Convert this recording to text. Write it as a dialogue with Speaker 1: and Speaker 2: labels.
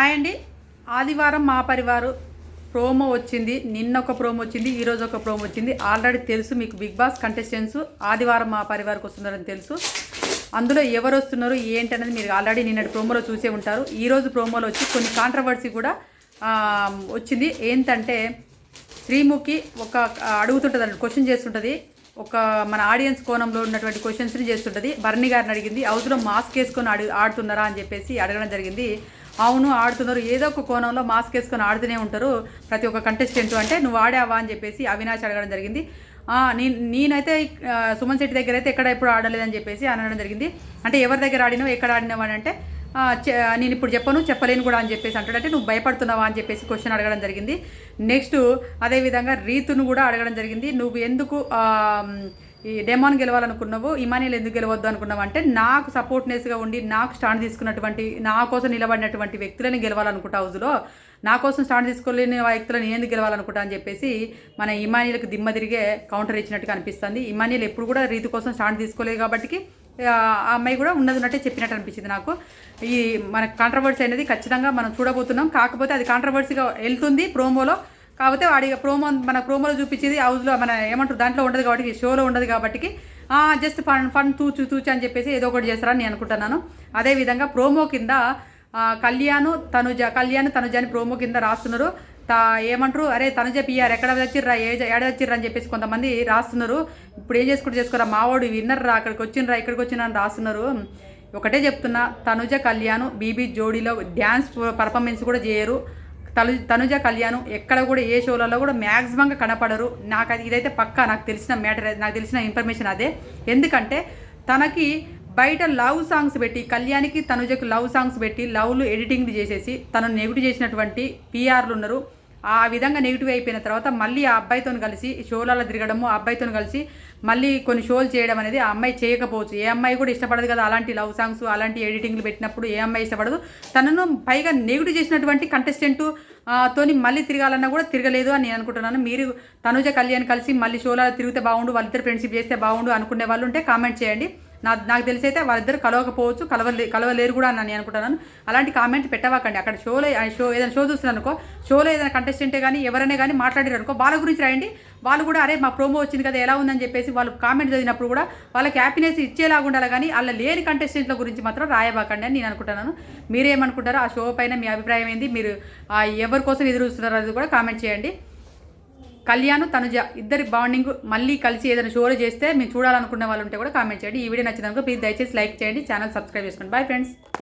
Speaker 1: Hi అండి. ఆదివారం మా పరివారు ప్రోమో వచ్చింది. నిన్న ఒక ప్రోమో వచ్చింది ఈరోజు ఒక ప్రోమో వచ్చింది. ఆల్రెడీ తెలుసు మీకు బిగ్ బాస్ కంటెస్టెంట్స్ ఆదివారం మా పరివారికి వస్తున్నారని తెలుసు. అందులో ఎవరు వస్తున్నారు ఏంటి అనేది మీరు ఆల్రెడీ నిన్నటి ప్రోమోలో చూసే ఉంటారు. ఈరోజు ప్రోమోలో వచ్చి కొన్ని కాంట్రవర్సీ కూడా వచ్చింది. ఏంటంటే శ్రీముఖి ఒక అడుగుతుంటుంది క్వశ్చన్ చేస్తుంటుంది. ఒక మన ఆడియన్స్ కోణంలో ఉన్నటువంటి క్వశ్చన్స్ని చేస్తుంటుంది. బర్ణి గారిని అడిగింది అవతల మాస్క్ వేసుకొని అడి ఆడుతున్నారా? అని చెప్పేసి అడగడం జరిగింది. అవును ఆడుతున్నారు. ఏదో ఒక కోణంలో మాస్క్ వేసుకొని ఆడుతూనే ఉంటారు. ప్రతి ఒక్క కంటెస్టెంట్ అంటే నువ్వు ఆడావా? అని చెప్పేసి అవినాష్ అడగడం జరిగింది. నేను నేనైతే సుమన్ శెట్టి దగ్గర అయితే ఎక్కడ ఎప్పుడు ఆడలేదని చెప్పేసి అనడం జరిగింది. అంటే ఎవరి దగ్గర ఆడినావు ఎక్కడ ఆడినావు అని అంటే నేను ఇప్పుడు చెప్పను చెప్పలేను కూడా అని చెప్పేసి అంటాడు. అంటే నువ్వు భయపడుతున్నావా? అని చెప్పేసి క్వశ్చన్ అడగడం జరిగింది. నెక్స్ట్ అదేవిధంగా రీతును కూడా అడగడం జరిగింది. నువ్వు ఎందుకు ఈ డెమాన్ గెలవాలనుకున్నావు ఇమానియల్ ఎందుకు గెలవద్దు అనుకున్నావు అంటే నాకు సపోర్ట్నెస్గా ఉండి నాకు స్టాండ్ తీసుకున్నటువంటి నా కోసం నిలబడినటువంటి వ్యక్తులని గెలవాలనుకుంటా హౌజ్లో నా కోసం స్టాండ్ తీసుకోలేని వ్యక్తులను నేను ఎందుకు గెలవాలనుకుంటా అని చెప్పేసి మన ఇమానియల్కి దిమ్మ తిరిగే కౌంటర్ ఇచ్చినట్టుగా అనిపిస్తుంది. ఇమానియల్ ఎప్పుడు కూడా రీతి కోసం స్టాండ్ తీసుకోలేదు కాబట్టి ఆ అమ్మాయి కూడా ఉన్నది ఉన్నట్టే చెప్పినట్టు అనిపించింది నాకు. ఈ మన కాంట్రవర్సీ అనేది ఖచ్చితంగా మనం చూడబోతున్నాం. కాకపోతే అది కాంట్రవర్సీగా వెళ్తుంది ప్రోమోలో కాకపోతే వాడి ప్రోమో మన ప్రోమోలో చూపించేది హౌస్లో మన ఏమంటారు దాంట్లో ఉండదు కాబట్టి షోలో ఉండదు కాబట్టి జస్ట్ ఫన్ ఫన్ తూచు తూచు అని చెప్పేసి ఏదో ఒకటి చేస్తారని నేను అనుకుంటున్నాను. అదేవిధంగా ప్రోమో కింద కళ్యాణ్ తనుజ కళ్యాణ్ తనుజ అని ప్రోమో కింద రాస్తున్నారు. తా ఏమంటారు అరే తనుజ పిఆర్ ఎక్కడ వచ్చిర్రా ఏ ఏడ వచ్చిర్రా అని చెప్పేసి కొంతమంది రాస్తున్నారు. ఇప్పుడు ఏం చేసుకుంటూ చేసుకోరా మావాడు విన్నర్రా అక్కడికి వచ్చినరా ఇక్కడికి వచ్చిన అని రాస్తున్నారు. ఒకటే చెప్తున్నా తనుజ కళ్యాణ్ బీబీ జోడీలో డ్యాన్స్ పర్ఫార్మెన్స్ కూడా చేయరు. తను తనుజ కళ్యాణ్ ఎక్కడ కూడా ఏ షోలలో కూడా మ్యాక్సిమంగా కనపడరు. నాకు అది ఇదైతే పక్కా నాకు తెలిసిన మ్యాటర్ నాకు తెలిసిన ఇన్ఫర్మేషన్ అదే. ఎందుకంటే తనకి బయట లవ్ సాంగ్స్ పెట్టి కళ్యాణ్కి తనుజకి లవ్ సాంగ్స్ పెట్టి లవ్లు ఎడిటింగ్ చేసేసి తను నెగిటివ్ చేసినటువంటి పీఆర్లు ఉన్నారు. ఆ విధంగా నెగిటివ్ అయిపోయిన తర్వాత మళ్ళీ ఆ అబ్బాయితో కలిసి షోలలో తిరగడము ఆ అబ్బాయితో కలిసి మళ్ళీ కొన్ని షోలు చేయడం అనేది ఆ అమ్మాయి చేయకపోవచ్చు. ఏ అమ్మాయి కూడా ఇష్టపడదు కదా అలాంటి లవ్ సాంగ్స్ అలాంటి ఎడిటింగ్లు పెట్టినప్పుడు ఏ అమ్మాయి ఇష్టపడదు. తనను పైగా నెగిటివ్ చేసినటువంటి కంటెస్టెంట్ తోని మళ్ళీ తిరగాలన్నా కూడా తిరగలేదు అని నేను అనుకుంటున్నాను. మీరు తనుజ కళ్యాణ్ కలిసి మళ్ళీ షోలలో తిరిగితే బాగుండు వాళ్ళిద్దరు ఫ్రెండ్షిప్ చేస్తే బాగుండు అనుకునే వాళ్ళు ఉంటే కామెంట్ చేయండి. నా నాకు తెలిసి అయితే వాళ్ళిద్దరు కలవకపోవచ్చు కలవలే కలవలేరు కూడా అని నేను అనుకుంటున్నాను. అలాంటి కామెంట్ పెట్టవాకండి. అక్కడ షోలో షో ఏదైనా షో చూస్తున్నాను అనుకో షోలో ఏదైనా కంటెస్టెంటే కానీ ఎవరైనా కానీ మాట్లాడారు అనుకో వాళ్ళ గురించి రాయండి. వాళ్ళు కూడా అరే మా ప్రోమో వచ్చింది కదా ఎలా ఉందని చెప్పేసి వాళ్ళు కామెంట్ చదివినప్పుడు కూడా వాళ్ళకి హ్యాపీనెస్ ఇచ్చేలాగా ఉండాలి కానీ వాళ్ళ లేని కంటెస్టెంట్ల గురించి మాత్రం రాయబాకండి అని నేను అనుకుంటున్నాను. మీరేమనుకుంటారో ఆ షో పైన మీ అభిప్రాయం ఏంది? మీరు ఎవరి కోసం ఎదురు చూస్తున్నారో అది కూడా కామెంట్ చేయండి. కళ్యాణ్ తనుజ ఇద్దరి బాండింగ్ మళ్ళీ కలిసి ఏదైనా షోలు చేస్తే మీరు చూడాలనుకునే వాళ్ళు ఉంటే కూడా కామెంట్ చేయండి. ఈ వీడియో నచ్చినందుకు ప్లీజ్ దయచేసి లైక్ చేయండి. ఛానల్ సబ్స్క్రైబ్ చేసుకోండి. Bye friends